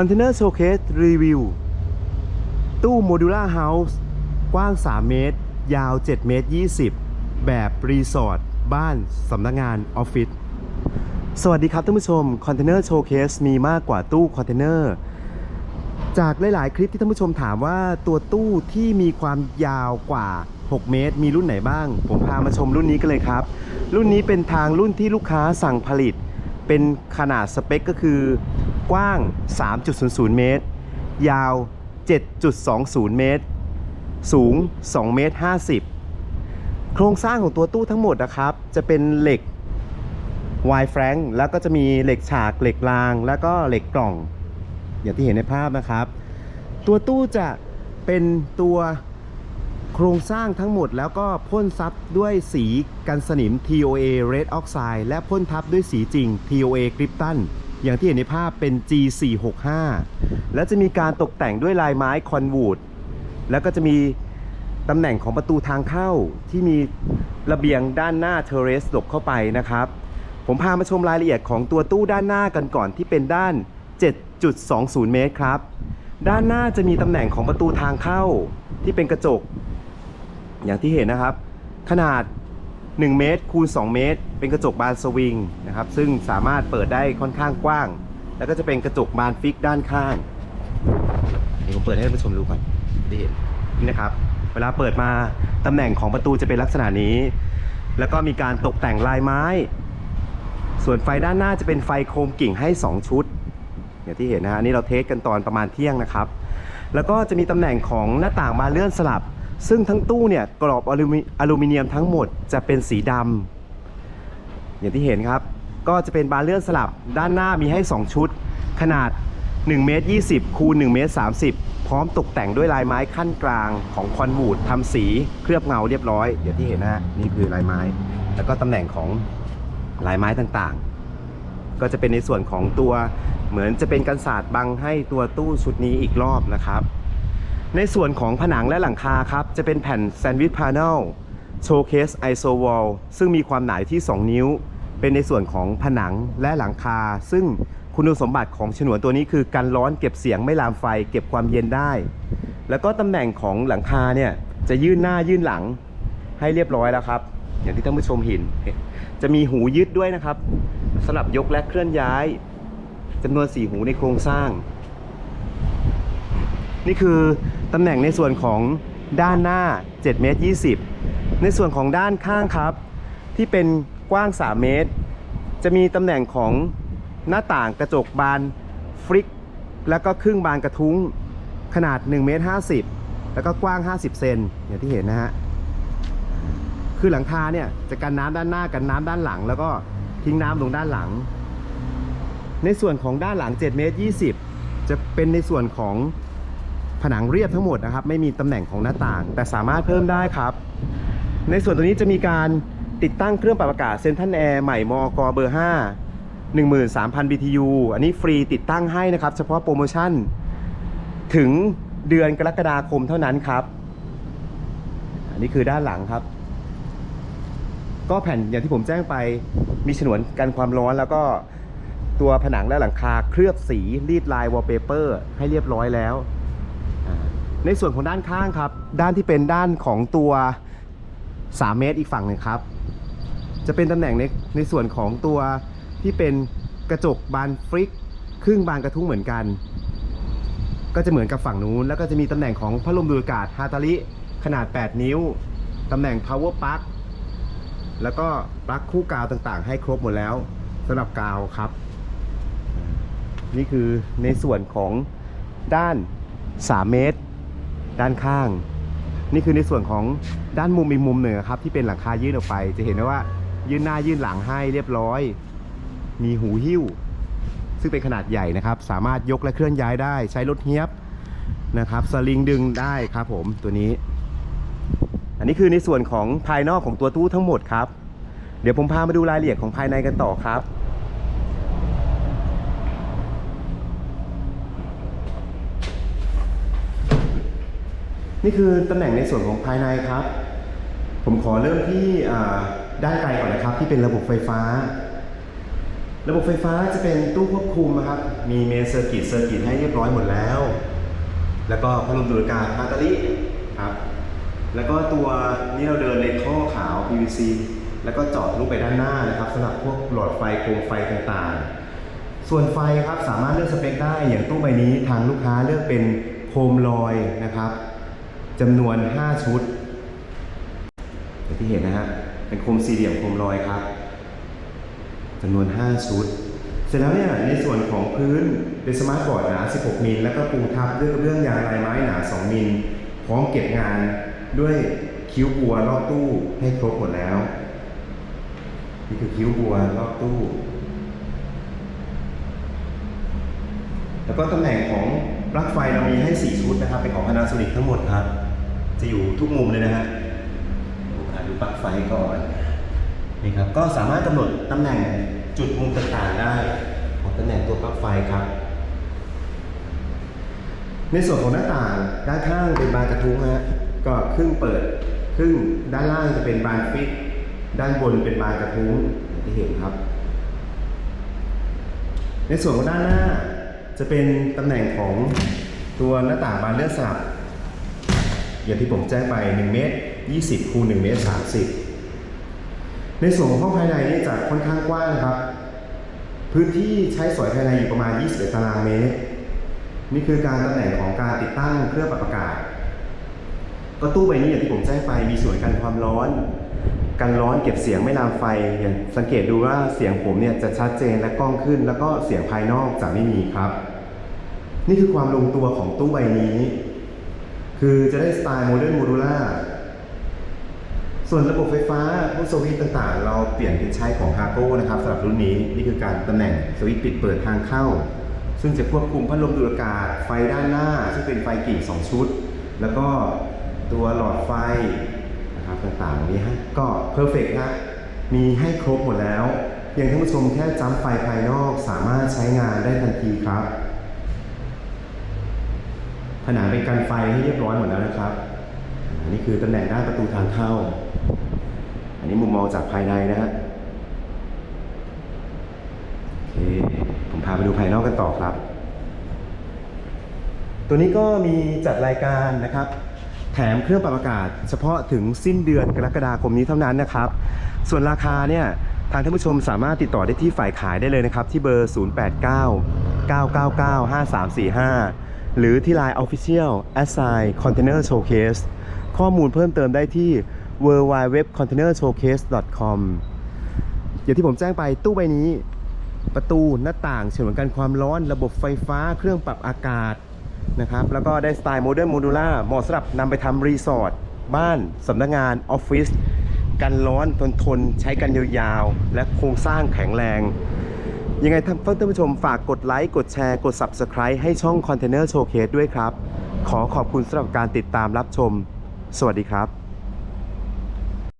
Container Showcase Review ตู้โมดูล่าเฮาส์กว้าง 3 เมตร ยาว 7 เมตร 20 แบบรีสอร์ทบ้านสำนักงานออฟฟิศสวัสดีครับท่านผู้ชม Container Showcase มีมากกว่าตู้คอนเทนเนอร์จากหลาย ๆ คลิปที่ท่านผู้ชมถามว่าตัวตู้ที่มีความยาวกว่า 6 เมตร มีรุ่นไหนบ้าง ผมพามาชมรุ่นนี้กันเลยครับ รุ่นนี้เป็นทางรุ่นที่ลูกค้าสั่งผลิต เป็นขนาดสเปคก็คือ กว้าง 3.00 เมตร ยาว 7.20 เมตร สูง 2 เมตร 50 โครงสร้างของตัวตู้ทั้งหมดนะครับ จะเป็นเหล็กวายแฟรงแล้วก็จะมีเหล็กฉาก เหล็กราง แล้วก็เหล็กกล่อง อย่างที่เห็นในภาพนะครับ ตัวตู้จะเป็นตัวโครงสร้างทั้งหมดแล้วก็พ่นซับด้วยสีกันสนิม TOA Red Oxide และพ่นทับด้วยสีจริง TOA Krypton อย่างที่เห็นในภาพเป็น G465 และจะมีการตกแต่งด้วยลายไม้คอนวูดแล้วก็จะมีตำแหน่งของประตูทางเข้าที่มีระเบียงด้านหน้าเทเรสหลบเข้าไปนะครับ ผมพามาชมรายละเอียดของตัวตู้ด้านหน้ากันก่อนที่เป็นด้าน 7.20 เมตรครับ ด้านหน้าจะมีตำแหน่งของประตูทางเข้าที่เป็นกระจก อย่างที่เห็นนะครับ ขนาด 1 เมตรคูณ 2 เมตร เป็นกระจกบานสวิงนะครับซึ่งสามารถเปิดได้ค่อนข้างกว้าง แล้วก็จะเป็นกระจกบานฟิกด้านข้างเดี๋ยวผมเปิดให้ท่านผู้ชมดูก่อนได้เห็นนี่นะครับ เวลาเปิดมาตำแหน่งของประตูจะเป็นลักษณะนี้ แล้วก็มีการตกแต่งลายไม้ ส่วนไฟด้านหน้าจะเป็นไฟโคมกิ่งให้ 2 ชุดอย่างที่เห็นนะฮะอันนี่เราเทสกันตอนประมาณเที่ยงนะครับ แล้วก็จะมีตำแหน่งของหน้าต่างบานเลื่อนสลับ ซึ่งทั้งตู้เนี่ยกรอบอลูมิอลูมิเนียมทั้งหมดจะเป็นสีดำอย่างที่เห็นครับ ก็จะเป็นบานเลื่อนสลับด้านหน้ามีให้ 2 ชุด ขนาด1เมตร20 คูณ1เมตร30 พร้อมตกแต่งด้วยลายไม้ขั้นกลางของคอนวูดทำสีเคลือบเงาเรียบร้อยอย่างที่เห็นนะฮะนี่คือลายไม้ แล้วก็ตำแหน่งของลายไม้ต่างๆ ก็จะเป็นในส่วนของตัวเหมือนจะเป็นกันศาสตร์บังให้ตัวตู้ชุดนี้อีกรอบนะครับ ในส่วนของผนังและหลังคาครับ จะเป็นแผ่นแซนด์วิชพา n นลโชว์เคสไอโซวอลซึ่งมีความหนาที่ 2 นิ้ว เป็นในส่วนของผนังและหลังคา ซึ่งคุณสมบัติของฉนวนตัวนี้คือกันร้อนเก็บเสียงไม่ลามไฟ เก็บความเย็นได้ แล้วก็ตำแหน่งของหลังคาเนี่ยจะยื่นหน้ายื่นหลังให้เรียบร้อยแล้วครับ อย่างที่ท่านผู้ชมเห็น จะมีหูยึดด้วยนะครับสำหรับยกและเคลื่อนย้ายจำนวน4หูในโครงสร้าง นี่คือ ตำแหน่งในส่วนของด้านหน้า7เมตร20 ในส่วนของด้านข้างครับ ที่เป็นกว้าง 3 เมตร จะมีตำแหน่งของหน้าต่างกระจกบานฟลิก แล้วก็ครึ่งบานกระทุ้งขนาด1เมตร50 แล้วก็กว้าง 50 เซนอย่างที่เห็นนะฮะคือหลังคาเนี่ยจะกันน้ำด้านหน้ากันน้ำด้านหลัง แล้วก็ทิ้งน้ำลงด้านหลัง ในส่วนของด้านหลัง7เมตร20 จะเป็นในส่วนของ ผนังเรียบทั้งหมดนะครับ ไม่มีตำแหน่งของหน้าต่าง แต่สามารถเพิ่มได้ครับ ในส่วนตัวนี้จะมีการติดตั้งเครื่องปรับอากาศเซนทันแอร์ใหม่มอกเบอร์ 5 13,000 BTU อันนี้ฟรีติดตั้งให้นะครับ เฉพาะโปรโมชั่น ถึงเดือนกรกฎาคมเท่านั้นครับ อันนี้คือด้านหลังครับ ก็แผ่นอย่างที่ผมแจ้งไปมีฉนวนกันความร้อนแล้วก็ตัวผนังและหลังคาเคลือบสีรีดลายวอลเปเปอร์ให้เรียบร้อยแล้ว ในส่วนของด้านข้างครับ ด้านที่เป็นด้านของตัว 3 เมตรอีกฝั่งหนึ่งครับ จะเป็นตำแหน่งในในส่วนของตัวที่เป็นกระจกบานฟลิก ครึ่งบานกระทุ้งเหมือนกัน ก็จะเหมือนกับฝั่งนู้น แล้วก็จะมีตำแหน่งของพัดลมดูดอากาศฮาตาลิขนาด 8 นิ้ว ตำแหน่ง power plug แล้วก็ปลั๊กคู่กาวต่างๆ ให้ครบหมดแล้วสำหรับกาวครับ นี่คือในส่วนของด้าน 3 เมตร ด้านข้าง นี่คือในส่วนของด้านมุมอีกมุมหนึ่งครับ ที่เป็นหลังคายื่นออกไป จะเห็นได้ว่ายื่นหน้ายื่นหลังให้เรียบร้อย มีหูหิ้ว ซึ่งเป็นขนาดใหญ่นะครับ สามารถยกและเคลื่อนย้ายได้ใช้รถเฮียบนะครับสลิงดึงได้ครับผมตัวนี้ อันนี้คือในส่วนของภายนอกของตัวตู้ทั้งหมดครับ เดี๋ยวผมพามาดูรายละเอียดของภายในกันต่อครับ นี่คือตำแหน่งในส่วนของภายในครับ ผมขอเริ่มที่ด้านไกลก่อนนะครับ ที่เป็นระบบไฟฟ้า ระบบไฟฟ้าจะเป็นตู้ควบคุมนะครับ มีเมนเซอร์กิตเซอร์กิตให้เรียบร้อยหมดแล้ว แล้วก็พัดลมดูดอากาศฮาตาลิครับ แล้วก็ตัวนี้เราเดินในท่อขาว PVC แล้วก็จาะทะลุไปด้านหน้านะครับสำหรับพวกหลอดไฟโคมไฟต่างๆ ส่วนไฟครับสามารถเลือกสเปคได้อย่างตู้ใบนี้ทางลูกค้าเลือกเป็นโคมลอยนะครับ จำนวน 5 ชุดอย่างที่เห็นนะฮะเป็นโคมสี่เหลี่ยมโคมลอยครับจำนวน 5 ชุด เสร็จแล้วเนี่ยในส่วนของพื้นเป็นสมาร์ทบอร์ดหนา 16 มิลแล้วก็ปูทับด้วยกระเบื้องยางลายไม้หนา 2 มิลพร้อมเก็บงานด้วยคิ้วบัวรอบตู้ให้ครบหมดแล้วนี่คือคิ้วบัวรอบตู้ แล้วก็ตำแหน่งของปลั๊กไฟเรามีให้ 4 ชุดนะครับเป็นของ Panasonic ทั้งหมดครับ จะอยู่ทุกมุมเลยนะฮะดูอะดูปลั๊กไฟก่อนนี่ครับก็สามารถกำหนดตำแหน่งจุดมุมต่างๆได้ของตำแหน่งตัวปลั๊กไฟครับ ในส่วนของหน้าต่างด้านข้างเป็นบานกระทุ้งฮะก็ครึ่งเปิดครึ่งด้านล่างจะเป็นบานฟิกด้านบนเป็นบานกระทุ้งอย่างที่เห็นครับ ในส่วนของด้านหน้าจะเป็นตำแหน่งของตัวหน้าต่างบานเลื่อนสลับ อย่างที่ผมแจ้งไป1เมตร20คูณ1เมตร30 ในส่วนของห้องภายในนี่จะค่อนข้างกว้างครับ พื้นที่ใช้สอยภายในอยู่ประมาณ 21 ตารางเมตร นี่คือการตำแหน่งของการติดตั้งเครื่องปรับอากาศก็ตู้ใบนี้อย่างที่ผมแจ้งไปมีส่วนกันความร้อนกันร้อนเก็บเสียงไม่ลามไฟอย่างสังเกตดูว่าเสียงผมเนี่ยจะชัดเจนและกล้องขึ้น แล้วก็เสียงภายนอกจะไม่มีครับ นี่คือความลงตัวของตู้ใบนี้ คือจะได้สไตล์โมเดิร์นโมดูล่าส่วนระบบไฟฟ้าพวกสวิตต่างๆ เราเปลี่ยนเป็นใช้ของ h a r g o นะครับสำหรับรุ่นนี้นี่คือการตำแหน่งสวิตปิดเปิดทางเข้า ซึ่งจะควบคุมพัดลมดูดอากาศไฟด้านหน้า ซึ่งเป็นไฟกิ่ง 2 ชุด แล้วก็ตัวหลอดไฟนะครับต่างๆนี้ฮะก็เพอร์เฟกต์ฮะมีให้ครบหมดแล้ว อย่างท่านผู้ชมแค่จัมป์ไฟภายนอกสามารถใช้งานได้ทันทีครับ ผนังเป็นกันไฟให้เรียบร้อยหมดแล้วนะครับ อันนี้คือตำแหน่งด้านประตูทางเข้า อันนี้มุมมองจากภายในนะฮะโอเคผมพาไปดูภายนอกกันต่อครับ ตัวนี้ก็มีจัดรายการนะครับแถมเครื่องปรับอากาศ เฉพาะถึงสิ้นเดือนกรกฎาคมนี้เท่านั้นนะครับ ส่วนราคาเนี่ยทางท่านผู้ชมสามารถติดต่อได้ที่ฝ่ายขายได้เลยนะครับ ที่เบอร์ 089 999 5345 หรือที่ Line Official Assign Container Showcase ข้อมูลเพิ่มเติมได้ที่ w w w c o n t a i n e r s h o w c a s e c o m อย่างที่ผมแจ้งไปตู้ใบนี้ ประตูหน้าต่างเฉือนกันความร้อนระบบไฟฟ้า เครื่องปรับอากาศนะครับแล้วก็ได้สไตล์โมเดิร์นโมดูล่าเหมาะสำหรับนำไปทำรีสอร์ทบ้านสำนักงานออฟฟิศกันร้อนทนทนใช้กันยาวๆ และโครงสร้างแข็งแรง ยังไงท่านท่านผู้ชมฝากกดไลค์ กดแชร์ กด Subscribe ให้ช่อง Container Showcase ด้วยครับ ขอขอบคุณสำหรับการติดตามรับชม สวัสดีครับ